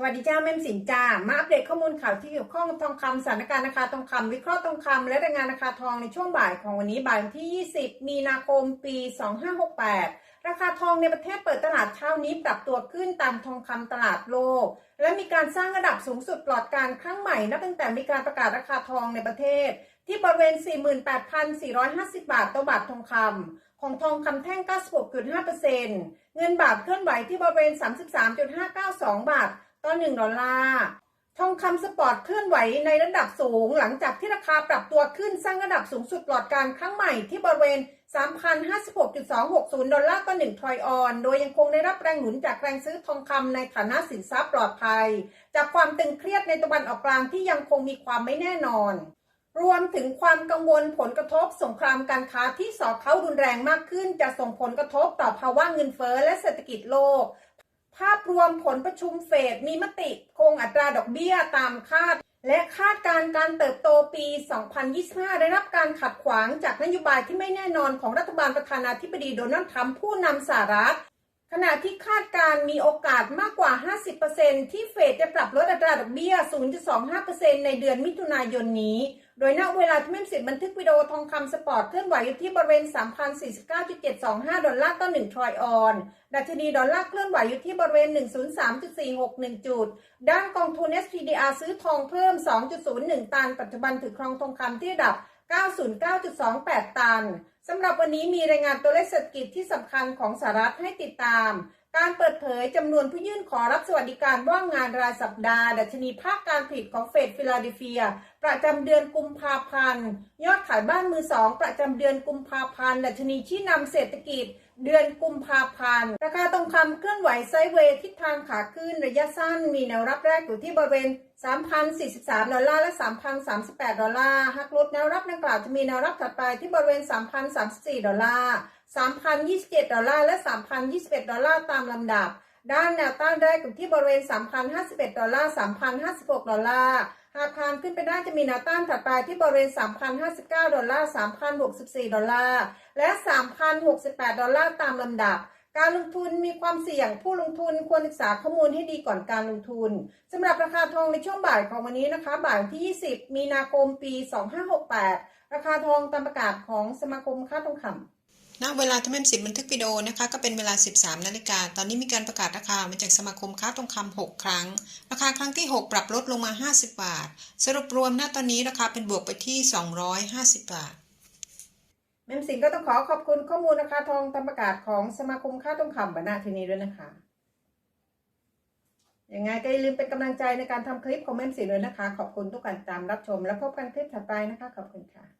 สวัสดีจ้าแม่มสินจ้ามาอัปเดตข้อมูลข่าวที่เกี่ยวข้องกับทองคำสถานการณ์ราคาทองคำวิเคราะห์ทองคำและรายงานราคาทองในช่วงบ่ายของวันนี้บ่ายวันที่ 20 มีนาคม ปี 2568 ราคาทองในประเทศเปิดตลาดเช้านี้ปรับตัวขึ้นตามทองคำตลาดโลก และมีการสร้างระดับสูงสุดปลอดการครั้งใหม่นับตั้งแต่มีการประกาศราคาทองในประเทศ ที่บริเวณ 48,450 บาทต่อบาททองคำของทองคำแท่ง 96.5%เงินบาทเคลื่อนไหวที่บริเวณ 33.592 บาท ต่อ1ดอลลาร์ทองคำสปอร์ตเคลื่อนไหวในระดับสูง หลังจากที่ราคาปรับตัวขึ้นสร้างระดับสูงสุดปลอดการครั้งใหม่ที่บริเวณ 3,056.260 ดอลลาร์ต่อ1ทรอยออน โดยยังคงได้รับแรงหนุนจากแรงซื้อทองคำในฐานะสินทรัพย์ปลอดภัย จากความตึงเครียดในตะวันออกกลางที่ยังคงมีความไม่แน่นอน รวมถึงความกังวลผลกระทบสงครามการค้าที่สอเข้ารุนแรงมากขึ้น จะส่งผลกระทบต่อภาวะเงินเฟ้อและเศรษฐกิจโลก ภาพรวมผลประชุมเฟดมีมติคงอัตราดอกเบี้ยตามคาด และคาดการการเติบโตปี 2025 ได้รับการขัดขวางจากนโยบายที่ไม่แน่นอนของรัฐบาลประธานาธิบดีโดนัลด์ทรัมป์ผู้นำสหรัฐ ขณะที่คาดการมีโอกาสมากกว่า 50%ที่เฟดจะปรับลดอัตราดอกเบี้ย 0.25%ในเดือนมิถุนายนนี้ โดยณเวลาที่แม่สิบบันทึกวิดีโอทองคำสปอร์ตเคลื่อนไหวอยู่ที่บริเวณ 3,049.725 ดอลลาร์ต่อ 1 ทรอยออน ดัชนีดอลลาร์เคลื่อนไหวอยู่ที่บริเวณ 103.461 จุด ด้านกองทุน SPDR ซื้อทองเพิ่ม 2.01 ตัน ปัจจุบันถือครองทองคำที่ระดับ 909.28 ตัน สำหรับวันนี้มีรายงานตัวเลขเศรษฐกิจที่สำคัญของสหรัฐให้ติดตามการเปิดเผยจำนวนผู้ยื่นขอรับสวัสดิการว่างงานรายสัปดาห์ ดัชนีภาคการผลิตของเฟดฟิลาเดลเฟีย ประจำเดือนกุมภาพันธ์ย ขายบ้านมือสอง ประจำเดือนกุมภาพันธ์ดัชนีชี้นำเศรษฐกิจเดือนกุมภาพันธ์ ราคาทองคำเคลื่อนไหวไซด์เวย์ทิศทางขาขึ้นระยะสั้น มีแนวรับแรกอยู่ที่บริเวณ 3,043 ดอลลาร์และ 3,038 ดอลลาร์ หากลดแนวรับดังกล่าวจะมีแนวรับถัดไปที่บริเวณ 3,034 ดอลลาร์ 3,027 ดอลลาร์ และ 3,021 ดอลลาร์ตามลำดับ ด้านแนวต้านแรกอยู่ที่บริเวณ 3,051 ดอลลาร์ 3,056 ดอลลาร์ หากผ่านขึ้นไปได้จะมีแนวต้านถัดไปที่บริเวณ 3,059 ดอลลาร์ 3,064 ดอลลาร์ และ 3,068 ดอลลาร์ตามลำดับการลงทุนมีความเสี่ยงผู้ลงทุนควรศึกษาข้อมูลให้ดีก่อนการลงทุนสำหรับราคาทองในช่วงบ่ายของวันนี้นะคะ บ่ายที่ 20 มีนาคมปี 2568 ราคาทองตามประกาศของสมาคมค้าทองคำ ณเวลาที่แม่สิบบันทึกวิดีโอนะคะก็เป็นเวลา 13นาฬิกาตอนนี้มีการประกาศราคามาจากสมาคมค้าทองคำ6 ครั้ง ราคาครั้งที่ 6 ปรับลดลงมา 50 บาท สรุปรวมณตอนนี้ราคาเป็นบวกไปที่ 250 บาทแม่มสิงก็ต้องขอขอบคุณข้อมูลราคาทองตามประกาศของสมาคมค้าทองคำบรรณาทีนี้ด้วยนะคะยังไงก็อย่าลืมเป็นกำลังใจในการทำคลิปของแม่มสิงด้วยนะคะ ขอบคุณทุกการตามรับชม และพบกันคลิปถัดไปนะคะ ขอบคุณค่ะ